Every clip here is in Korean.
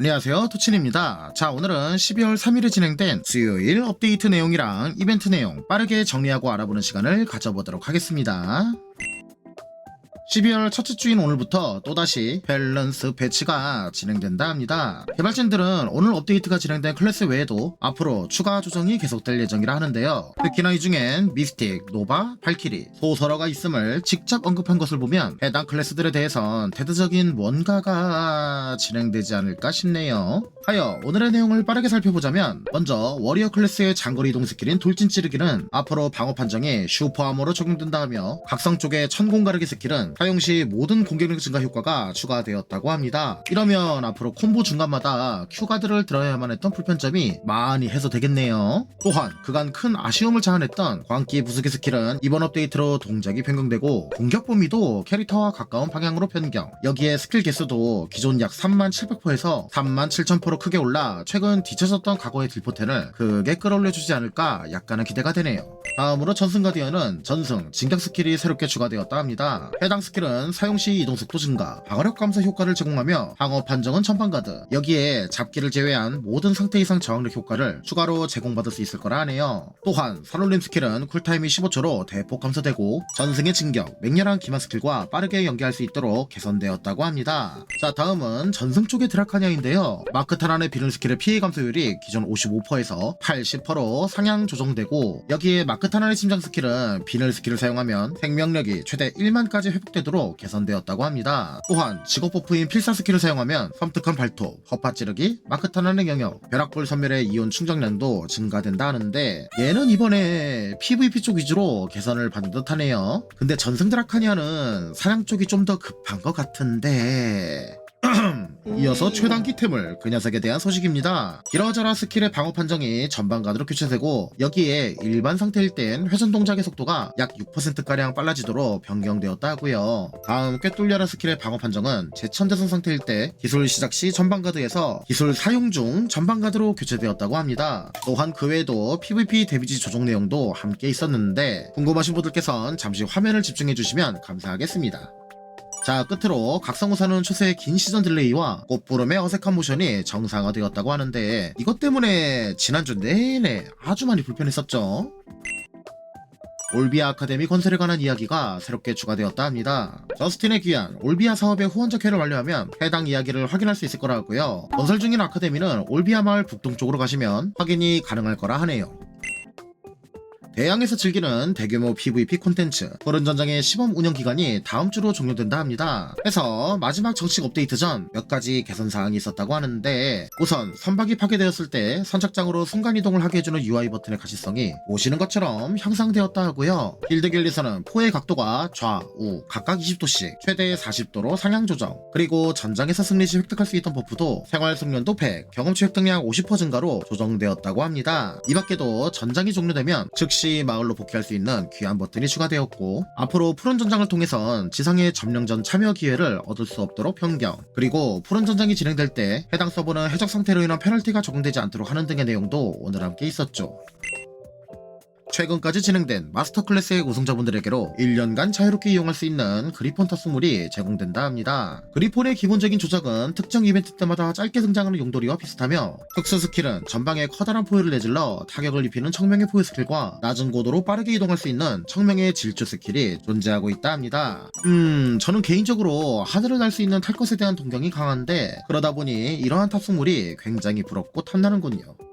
안녕하세요. 토친입니다. 자 오늘은 12월 3일에 진행된 수요일 업데이트 내용이랑 이벤트 내용 빠르게 정리하고 알아보는 시간을 가져보도록 하겠습니다 12월 첫째 주인 오늘부터 또다시 밸런스 배치가 진행된다 합니다. 개발진들은 오늘 업데이트가 진행된 클래스 외에도 앞으로 추가 조정이 계속될 예정이라 하는데요. 특히나 이 중엔 미스틱, 노바, 발키리, 소설어가 있음을 직접 언급한 것을 보면 해당 클래스들에 대해선 대대적인 뭔가가 진행되지 않을까 싶네요. 하여 오늘의 내용을 빠르게 살펴보자면 먼저 워리어 클래스의 장거리 이동 스킬인 돌진 찌르기는 앞으로 방어 판정에 슈퍼 아머로 적용된다 하며 각성 쪽의 천공 가르기 스킬은 사용 시 모든 공격력 증가 효과가 추가되었다고 합니다. 이러면 앞으로 콤보 중간마다 Q가드를 들어야만 했던 불편점이 많이 해소되겠네요. 또한 그간 큰 아쉬움을 자아냈던 광기 부수기 스킬은 이번 업데이트로 동작이 변경되고 공격 범위도 캐릭터와 가까운 방향으로 변경. 여기에 스킬 개수도 기존 약 37,000%에서 37,000%로 크게 올라 최근 뒤쳐졌던 과거의 딜포텐을 크게 끌어올려주지 않을까 약간은 기대가 되네요. 다음으로 전승 가디언은 전승, 진격 스킬이 새롭게 추가되었다 합니다. 해당 스킬은 사용 시 이동 속도 증가, 방어력 감소 효과를 제공하며 방어 판정은 전방가드. 여기에 잡기를 제외한 모든 상태 이상 저항력 효과를 추가로 제공받을 수 있을 거라 하네요. 또한 살올림 스킬은 쿨타임이 15초로 대폭 감소되고 전승의 진격, 맹렬한 기만 스킬과 빠르게 연계할 수 있도록 개선되었다고 합니다. 자 다음은 전승 쪽의 드라카니아인데요. 마크 타란의 비른 스킬의 피해 감소율이 기존 55%에서 80%로 상향 조정되고 여기에 마크 타란의 심장 스킬은 비늘 스킬을 사용하면 생명력이 최대 1만까지 회복되도록 개선되었다고 합니다. 또한 직업 버프인 필사 스킬을 사용하면 섬뜩한 발톱, 허파 찌르기, 마크 타란의 영역, 벼락불 선멸의 이온 충전량도 증가된다 하는데 얘는 이번에 PVP 쪽 위주로 개선을 받은 듯 하네요. 근데 전승 드라카니아는 사냥 쪽이 좀 더 급한 것 같은데 이어서 최단기 템을 그 녀석에 대한 소식입니다. 기러저라 스킬의 방어 판정이 전방가드로 교체되고 여기에 일반 상태일 땐 회전 동작의 속도가 약 6%가량 빨라지도록 변경되었다 하고요. 다음 꿰뚫려라 스킬의 방어 판정은 제천대선 상태일 때 기술 시작 시 전방가드에서 기술 사용 중 전방가드로 교체되었다고 합니다. 또한 그 외에도 PVP 데미지 조정 내용도 함께 있었는데 궁금하신 분들께선 잠시 화면을 집중해 주시면 감사하겠습니다. 자 끝으로 각성우사는 초세의 긴 시전 딜레이와 꽃부름의 어색한 모션이 정상화되었다고 하는데 이것 때문에 지난주 내내 아주 많이 불편했었죠. 올비아 아카데미 건설에 관한 이야기가 새롭게 추가되었다 합니다. 저스틴의 귀한 올비아 사업의 후원적회를 완료하면 해당 이야기를 확인할 수 있을 거라 하고요. 건설 중인 아카데미는 올비아 마을 북동쪽으로 가시면 확인이 가능할 거라 하네요. 대양에서 즐기는 대규모 PVP 콘텐츠 푸른 전장의 시범 운영 기간이 다음 주로 종료된다 합니다. 해서 마지막 정식 업데이트 전 몇 가지 개선 사항이 있었다고 하는데 우선 선박이 파괴되었을 때 선착장으로 순간 이동을 하게 해주는 UI 버튼의 가시성이 보시는 것처럼 향상되었다 하고요. 필드 길리에서는 포의 각도가 좌 우 각각 20도씩 최대 40도로 상향 조정 그리고 전장에서 승리 시 획득할 수 있던 버프도 생활 숙련도 100, 경험치 획득량 50% 증가로 조정되었다고 합니다. 이 밖에도 전장이 종료되면 즉시 마을로 복귀할 수 있는 귀한 버튼이 추가되었고 앞으로 푸른 전장을 통해선 지상의 점령전 참여 기회를 얻을 수 없도록 변경 그리고 푸른 전장이 진행될 때 해당 서버는 해적 상태로 인한 페널티가 적용되지 않도록 하는 등의 내용도 오늘 함께 있었죠. 최근까지 진행된 마스터 클래스의 우승자분들에게로 1년간 자유롭게 이용할 수 있는 그리폰 탑승물이 제공된다 합니다. 그리폰의 기본적인 조작은 특정 이벤트 때마다 짧게 등장하는 용도리와 비슷하며 특수 스킬은 전방에 커다란 포효를 내질러 타격을 입히는 청명의 포효 스킬과 낮은 고도로 빠르게 이동할 수 있는 청명의 질주 스킬이 존재하고 있다 합니다. 음, 저는 개인적으로 하늘을 날 수 있는 탈 것에 대한 동경이 강한데 그러다 보니 이러한 탑승물이 굉장히 부럽고 탐나는군요.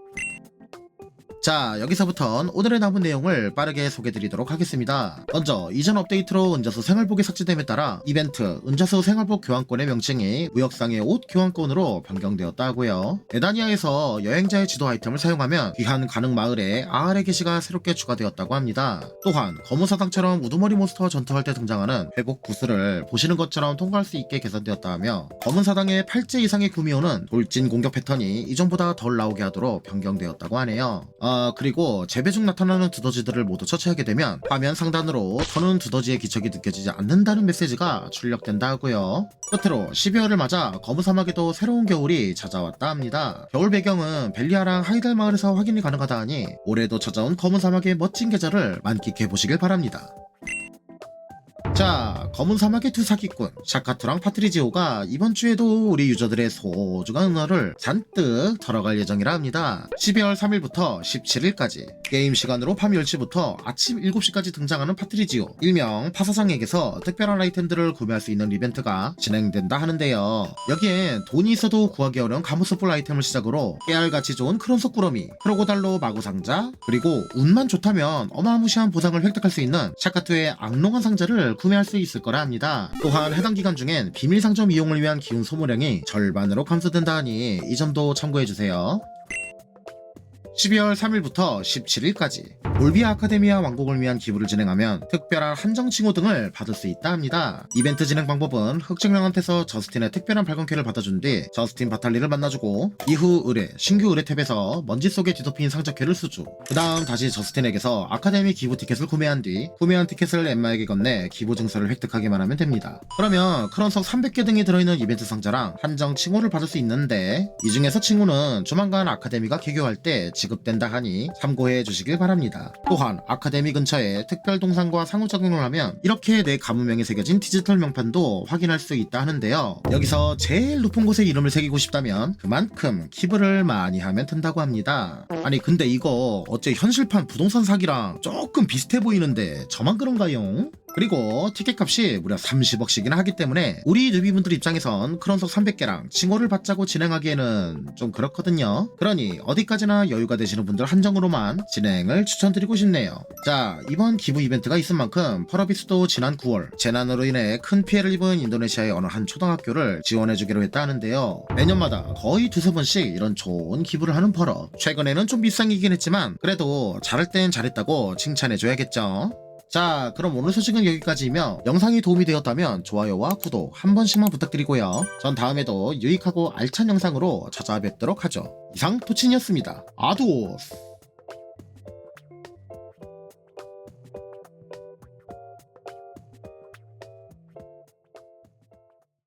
자, 여기서부턴 오늘의 남은 내용을 빠르게 소개드리도록 하겠습니다. 먼저, 이전 업데이트로 은자수 생활복이 삭제됨에 따라 이벤트 은자수 생활복 교환권의 명칭이 무역상의 옷 교환권으로 변경되었다 하고요. 에다니아에서 여행자의 지도 아이템을 사용하면 귀한 가능 마을에 아알의 게시가 새롭게 추가되었다고 합니다. 또한 거무사당처럼 우두머리 몬스터와 전투할 때 등장하는 회복 구슬을 보시는 것처럼 통과할 수 있게 개선되었다 하며 검은 사당의 8제 이상의 구미호는 돌진 공격 패턴이 이전보다 덜 나오게 하도록 변경되었다고 하네요. 아, 그리고 재배 중 나타나는 두더지들을 모두 처치하게 되면 화면 상단으로 더는 두더지의 기척이 느껴지지 않는다는 메시지가 출력된다 하고요. 끝으로 12월을 맞아 거무 사막에도 새로운 겨울이 찾아왔다 합니다. 겨울 배경은 벨리아랑 하이달 마을에서 확인이 가능하다 하니 올해도 찾아온 검은 사막의 멋진 계절을 만끽해 보시길 바랍니다. 자, 검은 사막의 두 사기꾼 샤카투랑 파트리지오가 이번 주에도 우리 유저들의 소중한 응원을 잔뜩 털어갈 예정이라 합니다. 12월 3일부터 17일까지 게임 시간으로 밤 10시부터 아침 7시까지 등장하는 파트리지오 일명 파사상에게서 특별한 아이템들을 구매할 수 있는 이벤트가 진행된다 하는데요. 여기엔 돈이 있어도 구하기 어려운 가무스풀 아이템을 시작으로 깨알같이 좋은 크론속 꾸러미, 크로고달로 마구 상자, 그리고 운만 좋다면 어마무시한 보상을 획득할 수 있는 샤카투의 악롱한 상자를 구매할 수 있을 거라 합니다. 또한 해당 기간 중엔 비밀 상점 이용을 위한 기운 소모량이 절반으로 감소된다 하니 이 점도 참고해주세요. 12월 3일부터 17일까지 몰비아 아카데미아 왕국을 위한 기부를 진행하면 특별한 한정 칭호 등을 받을 수 있다 합니다. 이벤트 진행 방법은 흑증령한테서 저스틴의 특별한 발광캐를 받아준 뒤 저스틴 바탈리를 만나주고 이후 의뢰, 신규 의뢰 탭에서 먼지 속에 뒤덮인 상자캐를 수주 그 다음 다시 저스틴에게서 아카데미 기부 티켓을 구매한 뒤 구매한 티켓을 엠마에게 건네 기부 증서를 획득하기만 하면 됩니다. 그러면 크런석 300개 등이 들어있는 이벤트 상자랑 한정 칭호를 받을 수 있는데 이 중에서 칭호는 조만간 아카데미가 개교할 때 지급된다 하니 참고해 주시길 바랍니다. 또한 아카데미 근처에 특별 동상과 상호작용을 하면 이렇게 내 가문명이 새겨진 디지털 명판도 확인할 수 있다 하는데요. 여기서 제일 높은 곳에 이름을 새기고 싶다면 그만큼 키브를 많이 하면 된다고 합니다. 아니 근데 이거 어째 현실판 부동산 사기랑 조금 비슷해 보이는데 저만 그런가요? 그리고 티켓 값이 무려 30억씩이나 하기 때문에 우리 뉴비분들 입장에선 크런석 300개랑 칭호를 받자고 진행하기에는 좀 그렇거든요. 그러니 어디까지나 여유가 되시는 분들 한정으로만 진행을 추천드리고 싶네요. 자, 이번 기부 이벤트가 있은 만큼 펄어비스도 지난 9월 재난으로 인해 큰 피해를 입은 인도네시아의 어느 한 초등학교를 지원해주기로 했다 하는데요. 매년마다 거의 두세 번씩 이런 좋은 기부를 하는 펄어. 최근에는 좀 비상이긴 했지만 그래도 잘할 땐 잘했다고 칭찬해줘야겠죠. 자, 그럼 오늘 소식은 여기까지이며 영상이 도움이 되었다면 좋아요와 구독 한 번씩만 부탁드리고요. 전 다음에도 유익하고 알찬 영상으로 찾아뵙도록 하죠. 이상 토친이었습니다. 아두오스!